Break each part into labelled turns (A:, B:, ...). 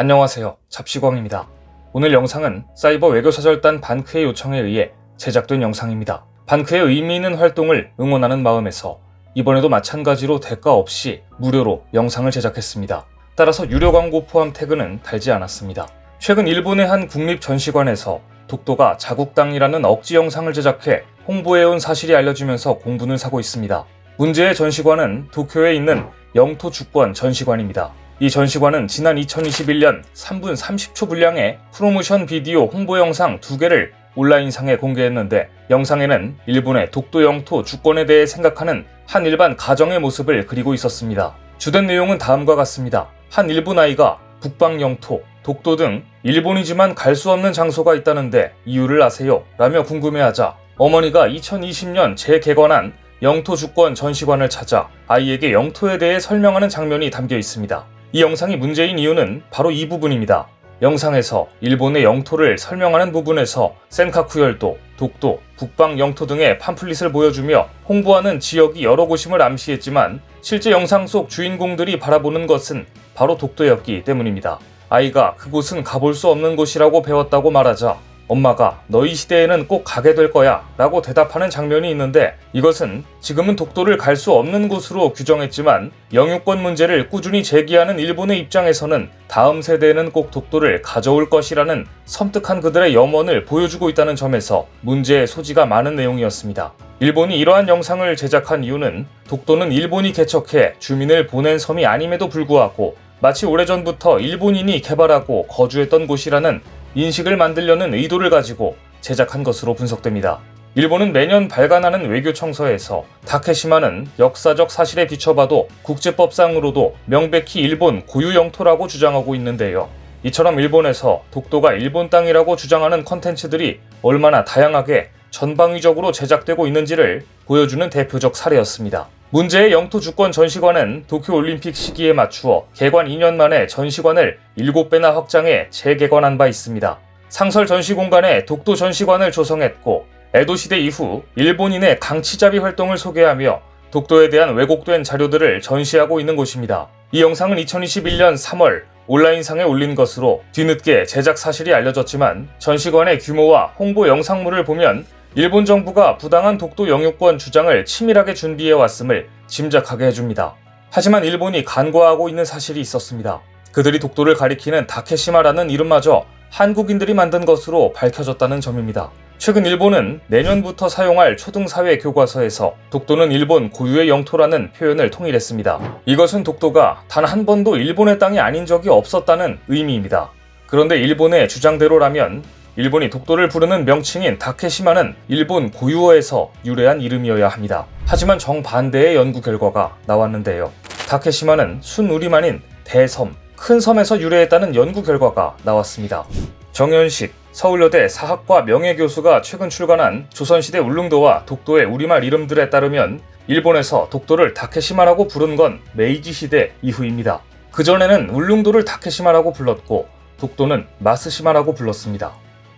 A: 안녕하세요. 잡시광입니다. 오늘 영상은 사이버 외교사절단 반크의 요청에 의해 제작된 영상입니다. 반크의 의미 있는 활동을 응원하는 마음에서 이번에도 마찬가지로 대가 없이 무료로 영상을 제작했습니다. 따라서 유료 광고 포함 태그는 달지 않았습니다. 최근 일본의 한 국립 전시관에서 독도가 자국당이라는 억지 영상을 제작해 홍보해온 사실이 알려지면서 공분을 사고 있습니다. 문제의 전시관은 도쿄에 있는 영토 주권 전시관입니다. 이 전시관은 지난 2021년 3분 30초 분량의 프로모션 비디오 홍보 영상 두 개를 온라인상에 공개했는데 영상에는 일본의 독도 영토 주권에 대해 생각하는 한 일반 가정의 모습을 그리고 있었습니다. 주된 내용은 다음과 같습니다. 한 일본 아이가 북방 영토, 독도 등 일본이지만 갈 수 없는 장소가 있다는데 이유를 아세요? 라며 궁금해하자 어머니가 2020년 재개관한 영토 주권 전시관을 찾아 아이에게 영토에 대해 설명하는 장면이 담겨 있습니다. 이 영상이 문제인 이유는 바로 이 부분입니다. 영상에서 일본의 영토를 설명하는 부분에서 센카쿠 열도, 독도, 북방 영토 등의 팜플릿을 보여주며 홍보하는 지역이 여러 곳임을 암시했지만 실제 영상 속 주인공들이 바라보는 것은 바로 독도였기 때문입니다. 아이가 그곳은 가볼 수 없는 곳이라고 배웠다고 말하자 엄마가 너희 시대에는 꼭 가게 될 거야 라고 대답하는 장면이 있는데 이것은 지금은 독도를 갈 수 없는 곳으로 규정했지만 영유권 문제를 꾸준히 제기하는 일본의 입장에서는 다음 세대에는 꼭 독도를 가져올 것이라는 섬뜩한 그들의 염원을 보여주고 있다는 점에서 문제의 소지가 많은 내용이었습니다. 일본이 이러한 영상을 제작한 이유는 독도는 일본이 개척해 주민을 보낸 섬이 아님에도 불구하고 마치 오래전부터 일본인이 개발하고 거주했던 곳이라는 인식을 만들려는 의도를 가지고 제작한 것으로 분석됩니다. 일본은 매년 발간하는 외교 청서에서 다케시마는 역사적 사실에 비춰봐도 국제법상으로도 명백히 일본 고유 영토라고 주장하고 있는데요. 이처럼 일본에서 독도가 일본 땅이라고 주장하는 컨텐츠들이 얼마나 다양하게 전방위적으로 제작되고 있는지를 보여주는 대표적 사례였습니다. 문제의 영토 주권 전시관은 도쿄올림픽 시기에 맞추어 개관 2년 만에 전시관을 7배나 확장해 재개관한 바 있습니다. 상설 전시 공간에 독도 전시관을 조성했고 에도 시대 이후 일본인의 강치잡이 활동을 소개하며 독도에 대한 왜곡된 자료들을 전시하고 있는 곳입니다. 이 영상은 2021년 3월 온라인상에 올린 것으로 뒤늦게 제작 사실이 알려졌지만 전시관의 규모와 홍보 영상물을 보면 일본 정부가 부당한 독도 영유권 주장을 치밀하게 준비해 왔음을 짐작하게 해줍니다. 하지만 일본이 간과하고 있는 사실이 있었습니다. 그들이 독도를 가리키는 다케시마라는 이름마저 한국인들이 만든 것으로 밝혀졌다는 점입니다. 최근 일본은 내년부터 사용할 초등사회 교과서에서 독도는 일본 고유의 영토라는 표현을 통일했습니다. 이것은 독도가 단 한 번도 일본의 땅이 아닌 적이 없었다는 의미입니다. 그런데 일본의 주장대로라면 일본이 독도를 부르는 명칭인 다케시마는 일본 고유어에서 유래한 이름이어야 합니다. 하지만 정반대의 연구 결과가 나왔는데요. 다케시마는 순우리만인 대섬, 큰 섬에서 유래했다는 연구 결과가 나왔습니다. 정현식 서울여대 사학과 명예교수가 최근 출간한 조선시대 울릉도와 독도의 우리말 이름들에 따르면 일본에서 독도를 다케시마라고 부른 건 메이지 시대 이후입니다. 그전에는 울릉도를 다케시마라고 불렀고 독도는 마스시마라고 불렀습니다.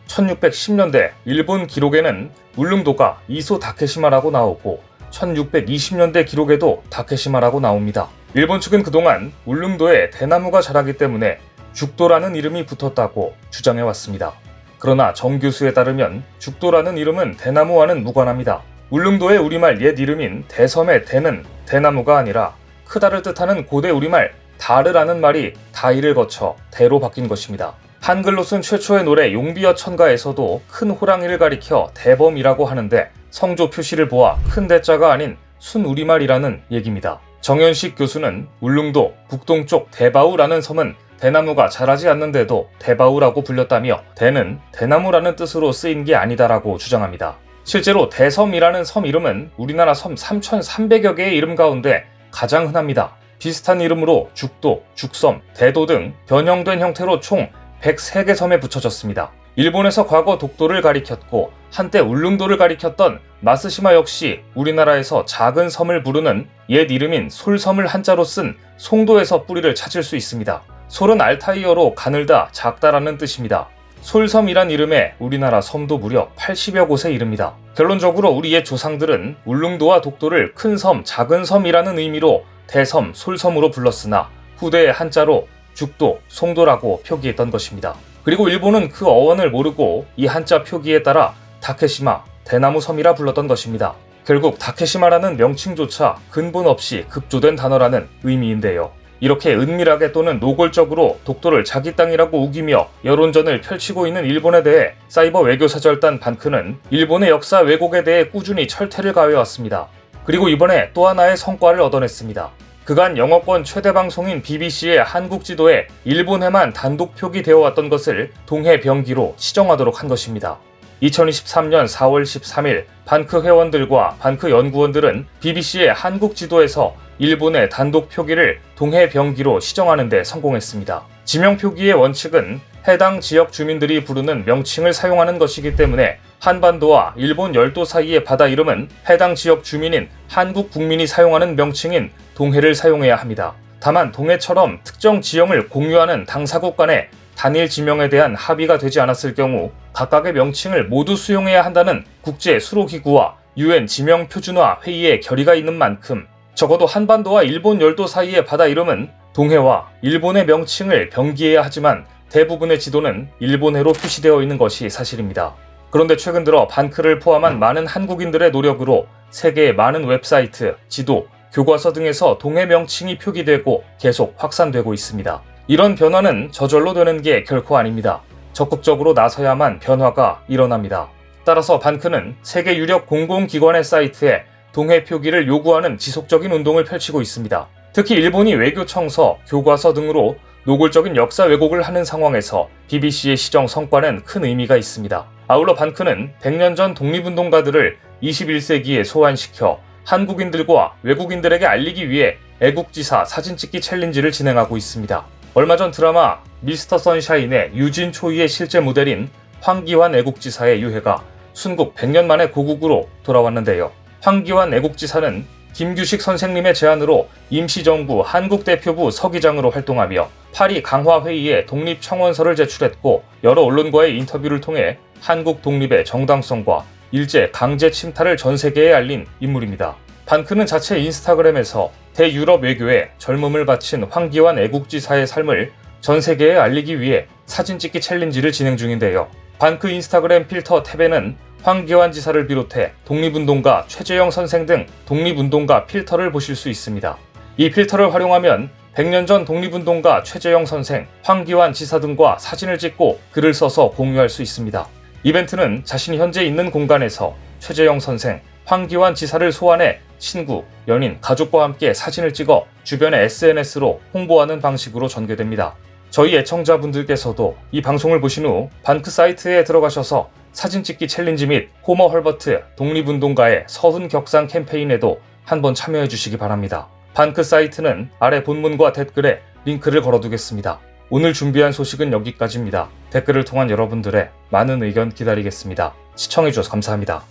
A: 1610년대 일본 기록에는 울릉도가 이소 다케시마라고 나오고 1620년대 기록에도 다케시마라고 나옵니다. 일본 측은 그동안 울릉도에 대나무가 자라기 때문에 죽도라는 이름이 붙었다고 주장해 왔습니다. 그러나 정 교수에 따르면 죽도라는 이름은 대나무와는 무관합니다. 울릉도의 우리말 옛 이름인 대섬의 대는 대나무가 아니라 크다를 뜻하는 고대 우리말 다르라는 말이 다이를 거쳐 대로 바뀐 것입니다. 한글로 쓴 최초의 노래 용비어 천가에서도 큰 호랑이를 가리켜 대범이라고 하는데 성조 표시를 보아 큰 대자가 아닌 순 우리말이라는 얘기입니다. 정현식 교수는 울릉도 북동쪽 대바우라는 섬은 대나무가 자라지 않는데도 대바우라고 불렸다며 대는 대나무라는 뜻으로 쓰인 게 아니다라고 주장합니다. 실제로 대섬이라는 섬 이름은 우리나라 섬 3,300여 개의 이름 가운데 가장 흔합니다. 비슷한 이름으로 죽도, 죽섬, 대도 등 변형된 형태로 총 103개 섬에 붙여졌습니다. 일본에서 과거 독도를 가리켰고 한때 울릉도를 가리켰던 마스시마 역시 우리나라에서 작은 섬을 부르는 옛 이름인 솔섬을 한자로 쓴 송도에서 뿌리를 찾을 수 있습니다. 솔은 알타이어로 가늘다, 작다라는 뜻입니다. 솔섬이란 이름에 우리나라 섬도 무려 80여 곳에 이릅니다. 결론적으로 우리 옛 조상들은 울릉도와 독도를 큰 섬, 작은 섬이라는 의미로 대섬, 솔섬으로 불렀으나 후대의 한자로 죽도, 송도라고 표기했던 것입니다. 그리고 일본은 그 어원을 모르고 이 한자 표기에 따라 다케시마, 대나무 섬이라 불렀던 것입니다. 결국 다케시마라는 명칭조차 근본 없이 급조된 단어라는 의미인데요. 이렇게 은밀하게 또는 노골적으로 독도를 자기 땅이라고 우기며 여론전을 펼치고 있는 일본에 대해 사이버 외교사절단 반크는 일본의 역사 왜곡에 대해 꾸준히 철퇴를 가해왔습니다. 그리고 이번에 또 하나의 성과를 얻어냈습니다. 그간 영어권 최대 방송인 BBC의 한국 지도에 일본해만 단독 표기되어 왔던 것을 동해 병기로 시정하도록 한 것입니다. 2023년 4월 13일 반크 회원들과 반크 연구원들은 BBC의 한국 지도에서 일본의 단독 표기를 동해 병기로 시정하는 데 성공했습니다. 지명 표기의 원칙은 해당 지역 주민들이 부르는 명칭을 사용하는 것이기 때문에 한반도와 일본 열도 사이의 바다 이름은 해당 지역 주민인 한국 국민이 사용하는 명칭인 동해를 사용해야 합니다. 다만 동해처럼 특정 지형을 공유하는 당사국 간의 단일 지명에 대한 합의가 되지 않았을 경우 각각의 명칭을 모두 수용해야 한다는 국제 수로기구와 유엔 지명 표준화 회의의 결의가 있는 만큼 적어도 한반도와 일본 열도 사이의 바다 이름은 동해와 일본의 명칭을 병기해야 하지만 대부분의 지도는 일본해로 표시되어 있는 것이 사실입니다. 그런데 최근 들어 반크를 포함한 많은 한국인들의 노력으로 세계의 많은 웹사이트, 지도, 교과서 등에서 동해 명칭이 표기되고 계속 확산되고 있습니다. 이런 변화는 저절로 되는 게 결코 아닙니다. 적극적으로 나서야만 변화가 일어납니다. 따라서 반크는 세계 유력 공공기관의 사이트에 동해 표기를 요구하는 지속적인 운동을 펼치고 있습니다. 특히 일본이 외교청서, 교과서 등으로 노골적인 역사 왜곡을 하는 상황에서 BBC의 시정 성과는 큰 의미가 있습니다. 아울러 반크는 100년 전 독립운동가들을 21세기에 소환시켜 한국인들과 외국인들에게 알리기 위해 애국지사 사진 찍기 챌린지를 진행하고 있습니다. 얼마 전 드라마 미스터 선샤인의 유진 초이의 실제 모델인 황기환 애국지사의 유해가 순국 100년 만에 고국으로 돌아왔는데요. 황기환 애국지사는 김규식 선생님의 제안으로 임시정부 한국대표부 서기장으로 활동하며 파리 강화회의에 독립청원서를 제출했고 여러 언론과의 인터뷰를 통해 한국 독립의 정당성과 일제 강제 침탈을 전 세계에 알린 인물입니다. 반크는 자체 인스타그램에서 대유럽 외교에 젊음을 바친 황기환 애국지사의 삶을 전 세계에 알리기 위해 사진 찍기 챌린지를 진행 중인데요. 반크 인스타그램 필터 탭에는 황기환 지사를 비롯해 독립운동가 최재영 선생 등 독립운동가 필터를 보실 수 있습니다. 이 필터를 활용하면 100년 전 독립운동가 최재영 선생, 황기환 지사 등과 사진을 찍고 글을 써서 공유할 수 있습니다. 이벤트는 자신이 현재 있는 공간에서 최재영 선생, 황기환 지사를 소환해 친구, 연인, 가족과 함께 사진을 찍어 주변의 SNS로 홍보하는 방식으로 전개됩니다. 저희 애청자분들께서도 이 방송을 보신 후 반크 사이트에 들어가셔서 사진 찍기 챌린지 및 호머 헐버트 독립운동가의 서훈 격상 캠페인에도 한번 참여해 주시기 바랍니다. 반크 사이트는 아래 본문과 댓글에 링크를 걸어두겠습니다. 오늘 준비한 소식은 여기까지입니다. 댓글을 통한 여러분들의 많은 의견 기다리겠습니다. 시청해주셔서 감사합니다.